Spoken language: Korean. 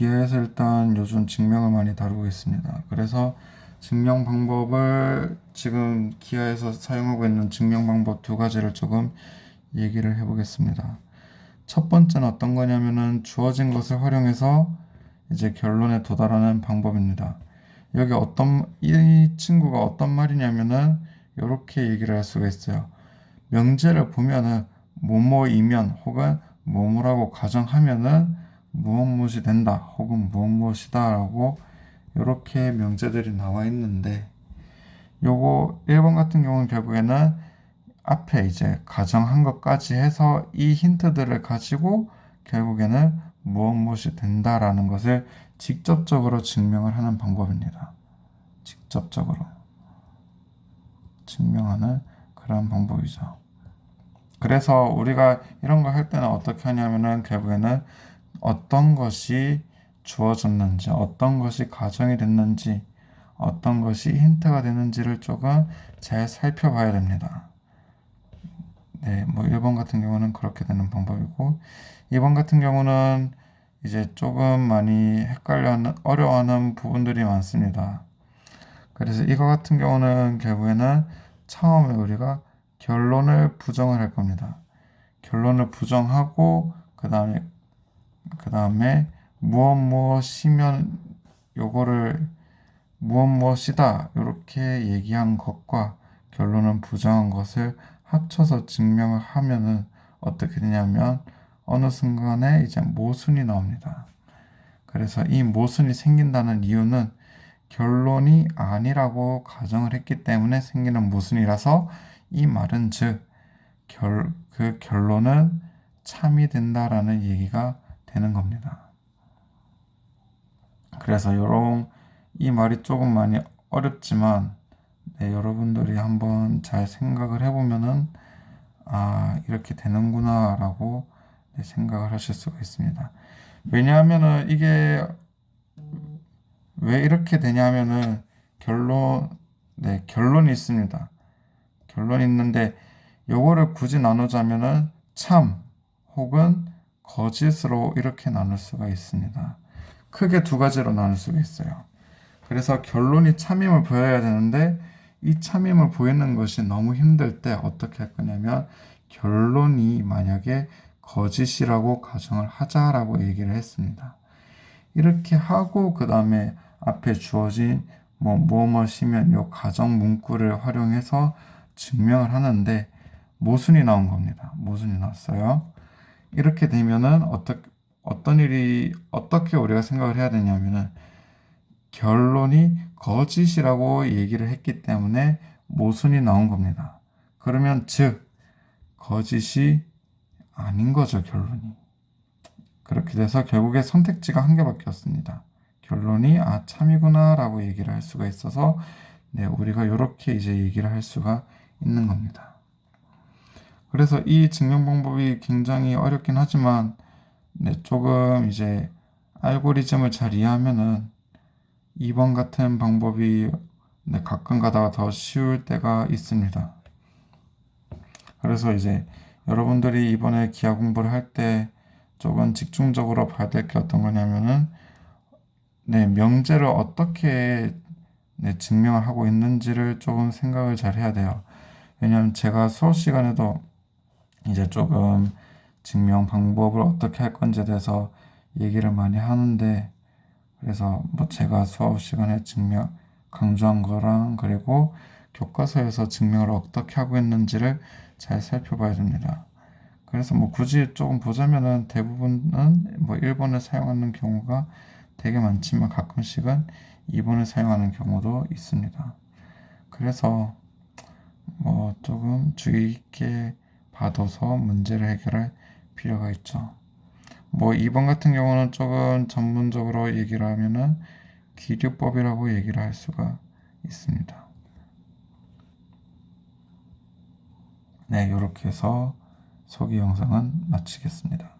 기아에서 일단 요즘 증명을 많이 다루고 있습니다. 그래서 증명 방법을 지금 기아에서 사용하고 있는 증명 방법 두 가지를 조금 얘기를 해보겠습니다. 첫 번째는 어떤 거냐면은 주어진 것을 활용해서 이제 결론에 도달하는 방법입니다. 여기 어떤 이 친구가 어떤 말이냐면은 이렇게 얘기를 할 수가 있어요. 명제를 보면은 뭐뭐이면 혹은 뭐뭐라고 가정하면은 무엇 무엇이 된다 혹은 무엇 무엇이다 라고 이렇게 명제들이 나와 있는데 요거 1번 같은 경우는 결국에는 앞에 이제 가정한 것까지 해서 이 힌트들을 가지고 결국에는 무엇 무엇이 된다라는 것을 직접적으로 증명을 하는 방법입니다. 직접적으로 증명하는 그런 방법이죠. 그래서 우리가 이런 거할 때는 어떻게 하냐면은 결국에는 어떤 것이 주어졌는지, 어떤 것이 가정이 됐는지, 어떤 것이 힌트가 되는지를 조금 잘 살펴봐야 됩니다. 네, 뭐 1번 같은 경우는 그렇게 되는 방법이고, 2번 같은 경우는 이제 조금 많이 헷갈려하는, 어려워하는 부분들이 많습니다. 그래서 이거 같은 경우는 결국에는 처음에 우리가 결론을 부정을 할 겁니다. 결론을 부정하고, 그 다음에 그 다음에 무엇 무엇이면 요거를 무엇 무엇이다 이렇게 얘기한 것과 결론은 부정한 것을 합쳐서 증명을 하면은 어떻게 되냐면 어느 순간에 이제 모순이 나옵니다. 그래서 이 모순이 생긴다는 이유는 결론이 아니라고 가정을 했기 때문에 생기는 모순이라서 이 말은 즉, 결, 그 결론은 참이 된다라는 얘기가 되는 겁니다. 그래서 요런 이 말이 조금 많이 어렵지만 네, 여러분들이 한번 잘 생각을 해보면은 아 이렇게 되는구나라고 네, 생각을 하실 수가 있습니다. 왜냐하면은 이게 왜 이렇게 되냐면은 결론 네 결론이 있습니다. 결론이 있는데 요거를 굳이 나누자면은 참 혹은 거짓으로 이렇게 나눌 수가 있습니다. 크게 두 가지로 나눌 수가 있어요. 그래서 결론이 참임을 보여야 되는데 이 참임을 보이는 것이 너무 힘들 때 어떻게 할 거냐면 결론이 만약에 거짓이라고 가정을 하자라고 얘기를 했습니다. 이렇게 하고 그 다음에 앞에 주어진 뭐 무엇이면 요 가정 문구를 활용해서 증명을 하는데 모순이 나온 겁니다. 모순이 나왔어요. 이렇게 되면은 어떻게 어떤 일이 어떻게 우리가 생각을 해야 되냐면은 결론이 거짓이라고 얘기를 했기 때문에 모순이 나온 겁니다. 그러면 즉 거짓이 아닌 거죠, 결론이. 그렇게 돼서 결국에 선택지가 한 개밖에 없습니다. 결론이 아 참이구나라고 얘기를 할 수가 있어서 네, 우리가 이렇게 이제 얘기를 할 수가 있는 겁니다. 그래서 이 증명 방법이 굉장히 어렵긴 하지만 네, 조금 이제 알고리즘을 잘 이해하면은 2번 같은 방법이 네, 가끔 가다가 더 쉬울 때가 있습니다. 그래서 이제 여러분들이 이번에 기하 공부를 할 때 조금 집중적으로 봐야 될 게 어떤 거냐면은 네, 명제를 어떻게 네, 증명을 하고 있는지를 조금 생각을 잘 해야 돼요. 왜냐하면 제가 수업 시간에도 이제 조금 증명 방법을 어떻게 할 건지에 대해서 얘기를 많이 하는데 그래서 뭐 제가 수업 시간에 증명 강조한 거랑 그리고 교과서에서 증명을 어떻게 하고 있는지를 잘 살펴봐야 됩니다. 그래서 뭐 굳이 조금 보자면은 대부분은 뭐 1번을 사용하는 경우가 되게 많지만 가끔씩은 2번을 사용하는 경우도 있습니다. 그래서 뭐 조금 주의 있게 받아서 문제를 해결할 필요가 있죠. 뭐 2번 같은 경우는 조금 전문적으로 얘기를 하면은 기류법이라고 얘기를 할 수가 있습니다. 네, 이렇게 해서 소개 영상은 마치겠습니다.